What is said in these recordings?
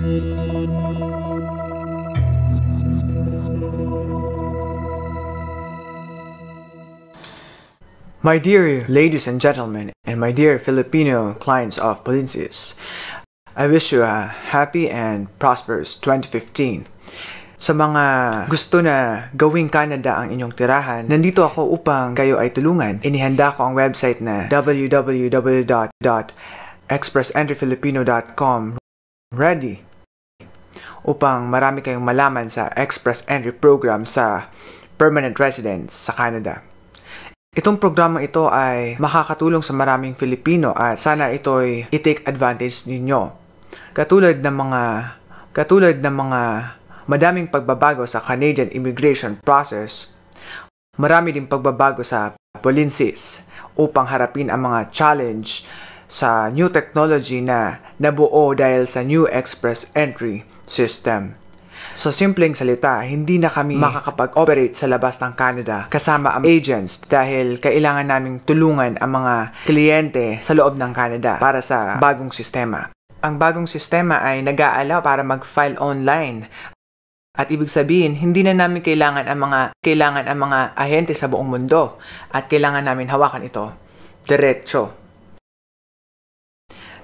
My dear ladies and gentlemen, and my dear Filipino clients of Polinsis, I wish you a happy and prosperous 2015. Sa mga gusto na gawing Canada ang inyong tirahan, nandito ako upang kayo ay tulungan. Inihanda ko ang website na www.expressentryfilipino.com ready upang marami kayong malaman sa Express Entry Program sa permanent residents sa Canada. Itong programa ito ay makakatulong sa maraming Filipino at sana ito'y i-take advantage ninyo. Katulad ng mga katulad ng mga madaming pagbabago sa Canadian immigration process, marami ding pagbabago sa Polinsis upang harapin ang mga challenge sa new technology na nabuo dahil sa new express entry system. Sa simpleng salita, hindi na kami makakapag-operate sa labas ng Canada kasama ang agents dahil kailangan naming tulungan ang mga kliyente sa loob ng Canada para sa bagong sistema. Ang bagong sistema ay nag-aalaw para mag-file online at ibig sabihin, hindi na namin kailangan ang mga kailangan ang mga ahente sa buong mundo at kailangan namin hawakan ito diretso.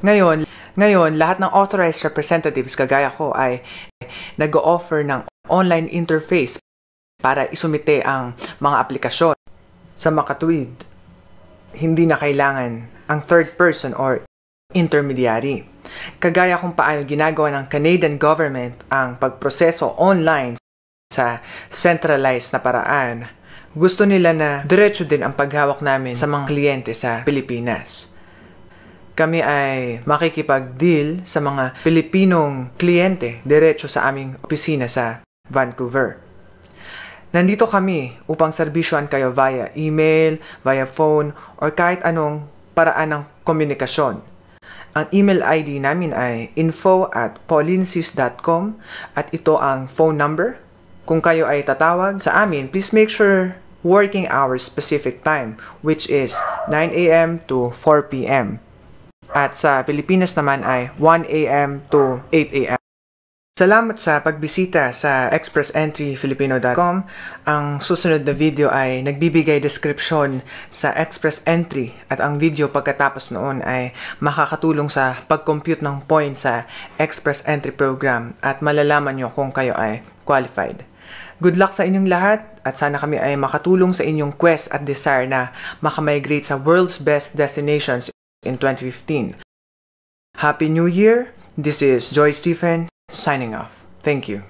Ngayon, ngayon, lahat ng authorized representatives kagaya ko ay nag-offer ng online interface para isumite ang mga aplikasyon. Sa makatuwid, hindi na kailangan ang third person or intermediary. Kagaya kung paano ginagawa ng Canadian government ang pagproseso online sa centralized na paraan, gusto nila na diretso din ang paghawak namin sa mga kliyente sa Pilipinas kami ay makikipag-deal sa mga Pilipinong kliyente diretso sa aming opisina sa Vancouver. Nandito kami upang serbisyoan kayo via email, via phone, or kahit anong paraan ng komunikasyon. Ang email ID namin ay info at paulinsis.com at ito ang phone number. Kung kayo ay tatawag sa amin, please make sure working hours specific time which is 9 a.m. to 4 p.m. At sa Pilipinas naman ay 1 a.m. to 8 a.m. Salamat sa pagbisita sa expressentryfilipino.com. Ang susunod na video ay nagbibigay description sa Express Entry at ang video pagkatapos noon ay makakatulong sa pag-compute ng points sa Express Entry program at malalaman nyo kung kayo ay qualified. Good luck sa inyong lahat at sana kami ay makatulong sa inyong quest at desire na makamigrate sa world's best destinations in 2015. Happy New Year! This is Joy Stephen signing off. Thank you.